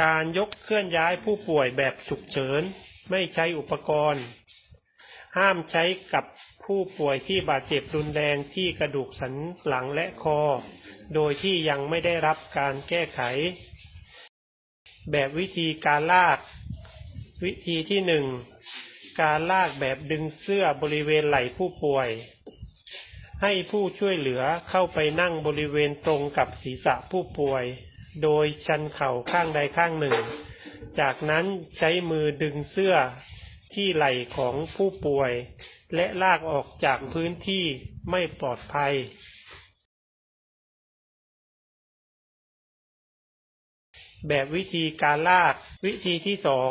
การยกเคลื่อนย้ายผู้ป่วยแบบฉุกเฉิน ไม่ใช้อุปกรณ์ ห้ามใช้กับผู้ป่วยที่บาดเจ็บรุนแรงที่กระดูกสันหลังและคอ โดยที่ยังไม่ได้รับการแก้ไข แบบวิธีการลาก วิธีที่หนึ่งการลากแบบดึงเสื้อบริเวณไหล่ผู้ป่วย ให้ผู้ช่วยเหลือเข้าไปนั่งบริเวณตรงกับศีรษะผู้ป่วย โดยชันเข่าข้างใดข้างหนึ่ง จากนั้นใช้มือดึงเสื้อที่ไหล่ของผู้ป่วย และลากออกจากพื้นที่ไม่ปลอดภัย แบบวิธีการลาก วิธีที่สอง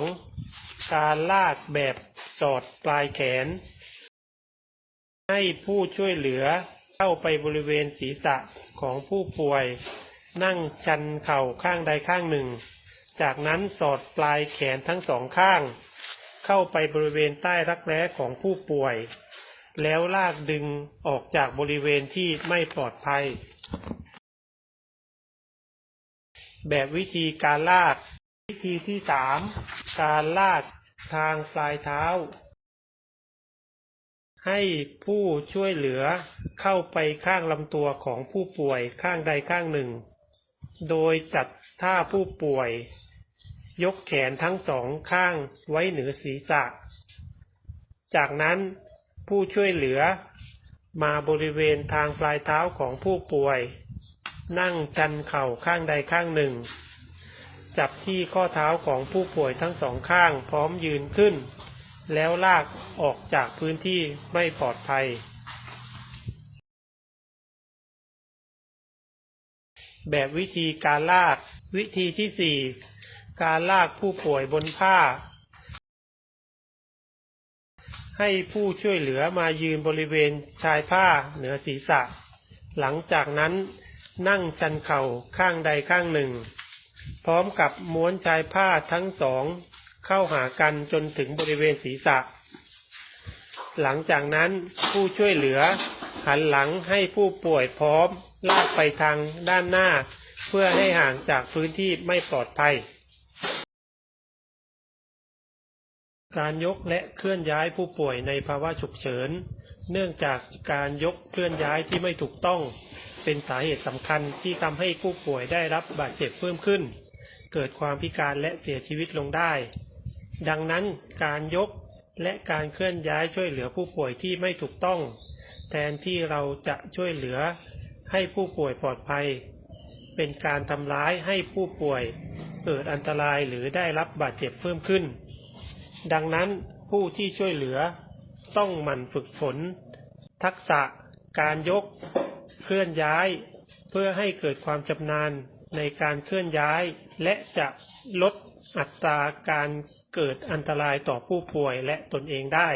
การลากแบบสอดปลายแขน ให้ผู้ช่วยเหลือเข้าไปบริเวณศีรษะของผู้ป่วย นั่งชันเข่าข้างใดข้างหนึ่ง จากนั้นสอดปลายแขนทั้งสองข้าง เข้าไปบริเวณใต้รักแร้ของผู้ป่วย แล้วลากดึงออกจากบริเวณที่ไม่ปลอดภัย แบบวิธีการลาก วิธีที่สามการลากทางปลายเท้า ให้ผู้ช่วยเหลือเข้าไปข้างลำตัวของผู้ป่วยข้างใดข้างหนึ่ง โดยจัดท่าผู้ป่วย ยกแขนทั้งสองข้างไว้เหนือศีรษะ จากนั้นผู้ช่วยเหลือมาบริเวณทางปลายเท้าของผู้ป่วย นั่งชันเข่าข้างใดข้างหนึ่ง จับที่ข้อเท้าของผู้ป่วยทั้งสองข้างพร้อมยืนขึ้น แล้วลากออกจากพื้นที่ไม่ปลอดภัย แบบวิธีการลาก วิธีที่สี่การลากผู้ป่วยบนผ้า ให้ผู้ช่วยเหลือมายืนบริเวณชายผ้าเหนือศีรษะ หลังจากนั้นนั่งชันเข่าข้างใดข้างหนึ่ง พร้อมกับม้วนชายผ้าทั้งสองเข้าหากันจนถึงบริเวณศีรษะ หลังจากนั้นผู้ช่วยเหลือ หันหลังให้ผู้ป่วยพร้อม ลากไปทางด้านหน้า เพื่อให้ห่างจากพื้นที่ไม่ปลอดภัย การยกและเคลื่อนย้ายผู้ป่วยในภาวะฉุกเฉิน เนื่องจากการยกเคลื่อนย้ายที่ไม่ถูกต้อง เป็นสาเหตุสำคัญที่ทำให้ผู้ป่วยได้รับบาดเจ็บเพิ่มขึ้น เกิดความพิการและเสียชีวิตลงได้ ดังนั้นการยกและการเคลื่อนย้ายช่วยเหลือผู้ป่วยที่ไม่ถูกต้อง แทนที่เราจะช่วยเหลือให้ผู้ป่วยปลอดภัย เป็นการทำร้ายให้ผู้ป่วยเกิดอันตรายหรือได้รับบาดเจ็บเพิ่มขึ้น ดังนั้นผู้ที่ช่วยเหลือต้องหมั่นฝึกฝน ทักษะ การยก เคลื่อนย้าย เพื่อให้เกิดความชำนาญในการเคลื่อนย้าย และจะลดอัตราการเกิดอันตรายต่อผู้ป่วยและตนเองได้